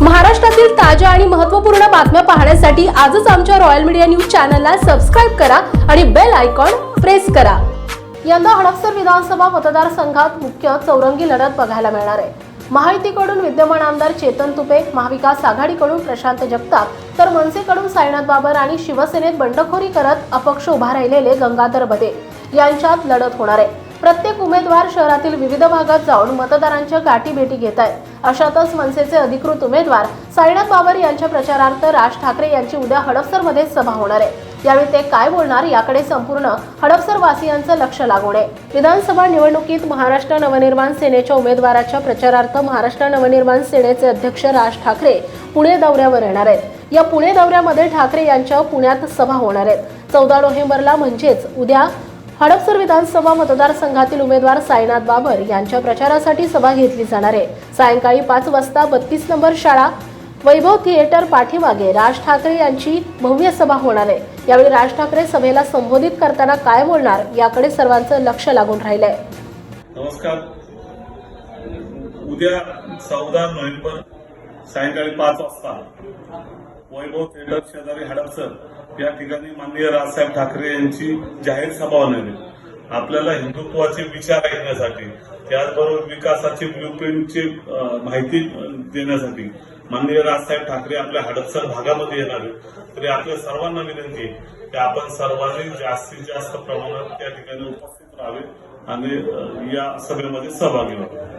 महाराष्ट्रातील ताज्या आणि महत्त्वपूर्ण बातम्या पाहण्यासाठी आजच आमच्या रॉयल मीडिया न्यूज चॅनलला सबस्क्राईब करा आणि बेल आयकॉन प्रेस करा. यंदा हडपसर विधानसभा मतदारसंघात मुख्य चौरंगी लढत बघायला मिळणार आहे. महायुतीकडून विद्यमान आमदार चेतन तुपे महाविकास आघाडीकडून प्रशांत जगताप तर मनसेकडून साईनाथ बाबर आणि शिवसेनेत बंडखोरी करत अपक्ष उभा राहिलेले गंगाधर बदे यांच्यात लढत होणार आहे. प्रत्येक उमेदवार शहरातील विविध भागात जाऊन मतदारांच्या गाठीभेटी घेत आहे अशातच मनसेचे अधिकृत उमेदवार साईनाथ बाबर यांच्या प्रचारार्थ राज ठाकरे यांची उद्या हडपसरमध्ये सभा होणार आहे. यावेळी ते काय बोलणार याकडे संपूर्ण हडपसर वासियांचं लक्ष लागून आहे. विधानसभा निवडणुकीत महाराष्ट्र नवनिर्माण सेनेच्या उमेदवाराच्या प्रचारार्थ महाराष्ट्र नवनिर्माण सेनेचे अध्यक्ष राज ठाकरे पुणे दौऱ्यावर येणार आहेत. या पुणे दौऱ्यामध्ये ठाकरे यांच्या पुण्यात सभा होणार आहेत. चौदा नोव्हेंबरला म्हणजेच उद्या हडपसर विधानसभा मतदारसंघातील उमेदवार साईनाथ बाबर यांच्या प्रचारासाठी सभा घेतली जाणार आहे. सायंकाळी पाच वाजता बत्तीस नंबर शाळा वैभव थिएटर पाठीमागे राज ठाकरे यांची भव्य सभा होणार आहे. यावेळी राज ठाकरे सभेला संबोधित करताना काय बोलणार याकडे सर्वांचं लक्ष लागून राहिलंय. नमस्कार. उद्या चौदा नोव्हेंबर सायंकाळी पाच वाजता. वैभव तेलक शेजारी हडपसर या ठिकाणी माननीय राजसाहेब ठाकरे यांची जाहीर सभा होणार आपल्याला हिंदुत्वाचे विचार ऐकण्यासाठी त्याचबरोबर विकासाचे ब्लूप्रिंटची माहिती देण्यासाठी माननीय राजसाहेब ठाकरे आपल्या हडपसर भागामध्ये येणार तरी आपल्या सर्वांना विनंती आहे की आपण सर्वांनी जास्तीत जास्त प्रमाणात त्या ठिकाणी उपस्थित राहावे आणि या सभेमध्ये सहभागी व्हावे.